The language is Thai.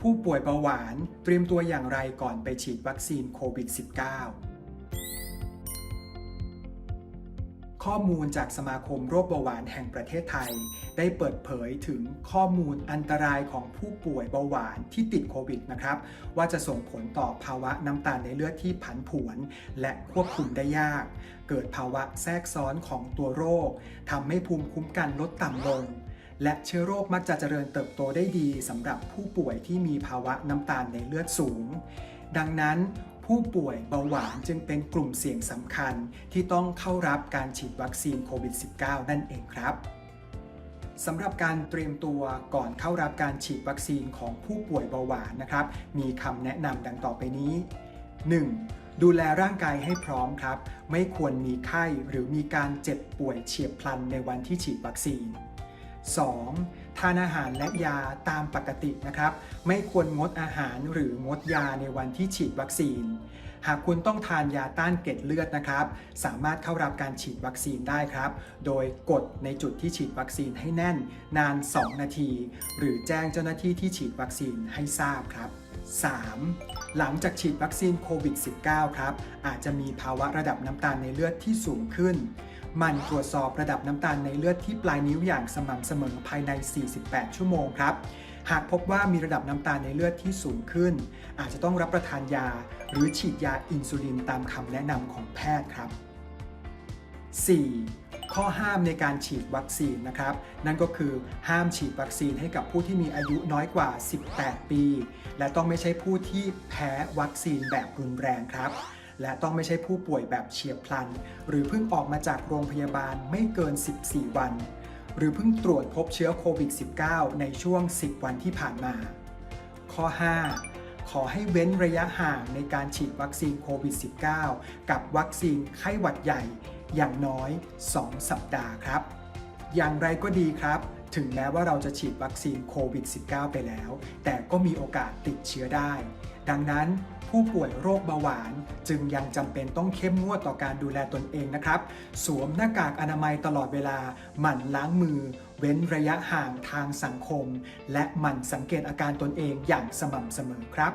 ผู้ป่วยเบาหวานเตรียมตัวอย่างไรก่อนไปฉีดวัคซีนโควิด -19 ข้อมูลจากสมาคมโรคเบาหวานแห่งประเทศไทย ได้เปิดเผยถึงข้อมูลอันตรายของผู้ป่วยเบาหวานที่ติดโควิดนะครับ ว่าจะส่งผลต่อภาวะน้ำตาลในเลือดที่ผันผวน และควบคุมได้ยาก เกิดภาวะแทรกซ้อนของตัวโรคทำให้ภูมิคุ้มกันลดต่ำลง และเชื้อโรคมักจะเจริญเติบโตได้ดีสำหรับผู้ป่วยที่มีภาวะน้ำตาลในเลือดสูง ดังนั้นผู้ป่วยเบาหวานจึงเป็นกลุ่มเสี่ยงสำคัญที่ต้องเข้ารับการฉีดวัคซีนโควิด -19 นั่นเองครับสำหรับการเตรียมตัวก่อนเข้ารับการฉีดวัคซีนของผู้ป่วยเบาหวานนะครับ มีคำแนะนำดังต่อไปนี้ 1. ดูแลร่างกายให้พร้อมครับ ไม่ควรมีไข้หรือมีการเจ็บป่วยเฉียบพลันในวันที่ฉีดวัคซีน 2. ทานอาหารและยาตามปกตินะครับ ไม่ควรงดอาหารหรืองดยาในวันที่ฉีดวัคซีน หากคุณต้องทานยาต้านเกล็ดเลือดนะครับ สามารถเข้ารับการฉีดวัคซีนได้ครับ โดยกดในจุดที่ฉีดวัคซีนให้แน่นนาน 2 นาที หรือแจ้งเจ้าหน้าที่ที่ฉีดวัคซีนให้ทราบครับ 3. หลังจากฉีดวัคซีนโควิด -19 ครับ อาจจะมีภาวะระดับน้ำตาลในเลือดที่สูงขึ้น มันตรวจสอบระดับน้ำตาลในเลือดที่ปลายนิ้วอย่างสม่ำเสมอภายใน 48 ชั่วโมงครับ หากพบว่ามีระดับน้ำตาลในเลือดที่สูงขึ้น อาจจะต้องรับประทานยา หรือฉีดยาอินซูลินตามคำแนะนำของแพทย์ครับ 4. ข้อห้ามในการฉีดวัคซีนนะครับ นั่นก็คือห้ามฉีดวัคซีนให้กับผู้ที่มีอายุน้อยกว่า 18 ปี และต้องไม่ใช่ผู้ที่แพ้วัคซีนแบบรุนแรงครับ และต้องไม่ใช่ผู้ป่วยแบบเฉียบพลัน หรือเพิ่งออกมาจากโรงพยาบาลไม่เกิน 14 วัน หรือเพิ่งตรวจพบเชื้อโควิด -19 ในช่วง 10 วันที่ผ่านมา ข้อ 5ขอให้เว้นระยะห่างในการฉีดวัคซีนโควิด -19 กับวัคซีนไข้หวัดใหญ่อย่างน้อย 2 สัปดาห์ครับ อย่างไรก็ดีครับ ถึงแม้ว่าเราจะฉีดวัคซีนโควิด -19 ไปแล้ว แต่ก็มีโอกาสติดเชื้อได้ ดังนั้นผู้ป่วยโรคเบาหวานจึงยังจำเป็นต้องเข้มงวดต่อการดูแลตนเองนะครับ สวมหน้ากากอนามัยตลอดเวลา หมั่นล้างมือ เว้นระยะห่างทางสังคม และหมั่นสังเกตอาการตนเองอย่างสม่ำเสมอครับ